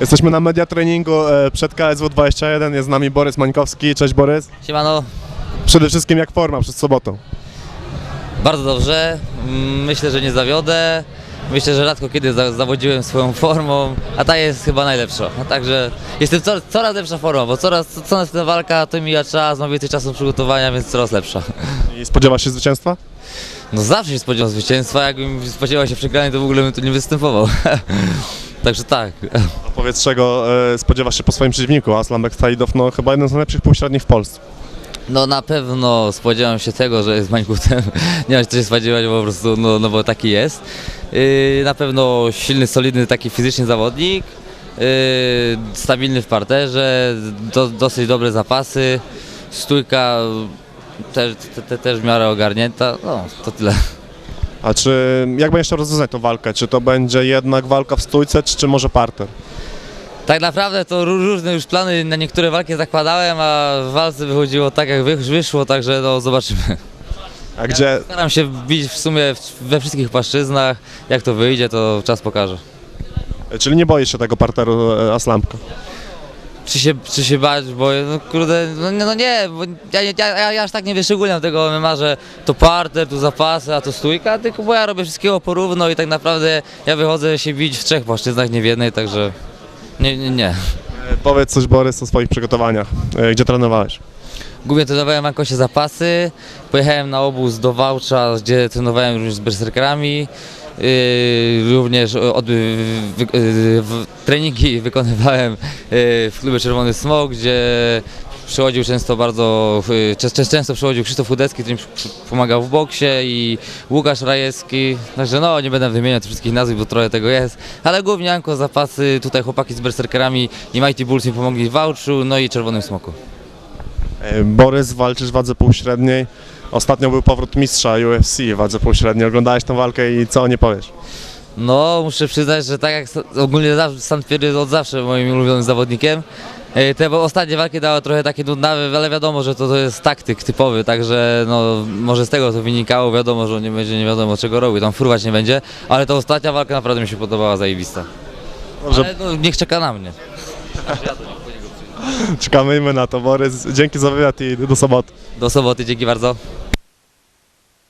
Jesteśmy na media treningu e, przed KSW 21. Jest z nami Borys Mańkowski. Cześć Borys. Siemano, Przede wszystkim jak forma przed sobotą. bardzo dobrze. Mm, Myślę, że nie zawiodę. Myślę, że rzadko kiedy za- zawodziłem swoją formą, a ta jest chyba najlepsza. Także jestem co, coraz lepsza forma, bo coraz co, co następna walka, to mija czas, mam więcej czasu przygotowania, więc coraz lepsza. I spodziewasz się zwycięstwa? No zawsze się spodziewam zwycięstwa, jakbym spodziewał się przegranej, to w ogóle bym tu nie występował. Także tak. A powiedz czego e, spodziewasz się po swoim przeciwniku? Aslan Bekstaidow, no chyba jeden z najlepszych półśrednich w Polsce. No na pewno spodziewam się tego, że jest Mańkutem. Nie ma się co się spodziewać, bo po prostu, no, no bo taki jest. Yy, na pewno silny, solidny, taki fizycznie zawodnik. Yy, stabilny w parterze, do, dosyć dobre zapasy. Stójka też, te, te, też w miarę ogarnięta. No, to tyle. A czy jak będziesz chciał rozwiązać tą walkę? Czy to będzie jednak walka w stójce, czy, czy może parter? Tak naprawdę to ró- różne już plany na niektóre walki zakładałem, a w walce wychodziło tak jak wy- wyszło, także no zobaczymy. A gdzie, Staram się bić w sumie w- we wszystkich płaszczyznach. Jak to wyjdzie, to czas pokaże. czyli nie boisz się tego parteru e, Aslamka? Czy się, czy się bać, bo no kurde, no, nie- no nie, bo ja, ja, ja, ja aż tak nie wyszczególniam tego MMA, że to parter, tu zapasy, a to stójka, tylko bo ja robię wszystkiego porówno i tak naprawdę ja wychodzę się bić w trzech płaszczyznach, nie w jednej, także nie, nie, nie. E, powiedz coś Borys o swoich przygotowaniach. E, gdzie trenowałeś? Głównie trenowałem Ankosie zapasy, pojechałem na obóz do Wałcza, gdzie trenowałem również z berserkerami. Yy, również od, treningi wykonywałem yy, w klubie Czerwony Smok, gdzie przychodził często bardzo, yy, często, przychodził Krzysztof Chudecki, który mi pomagał w boksie i Łukasz Rajewski, także no nie będę wymieniać wszystkich nazw, bo trochę tego jest, ale głównie Anko zapasy, tutaj chłopaki z berserkerami i Mighty Bulls mi pomogli w Wałczu, no i Czerwonym Smoku. E, Borys, walczysz w wadze półśredniej. Ostatnio był powrót mistrza UFC w wadze półśredniej. Oglądałeś tę walkę i co nie powiesz? No, muszę przyznać, że tak jak ogólnie Stan Fury jest od zawsze moim ulubionym zawodnikiem. E, Te bo ostatnie walki dały trochę takie nudnawe, ale wiadomo, że to, to jest taktyk typowy, także no, może z tego to wynikało, wiadomo, że on nie będzie nie wiadomo czego robił, tam furwać nie będzie, ale ta ostatnia walka naprawdę mi się podobała, zajebista. Dobrze, Ale no, niech czeka na mnie. czekamy na to. Borys, dzięki za wywiad i do soboty. Do soboty, dzięki bardzo.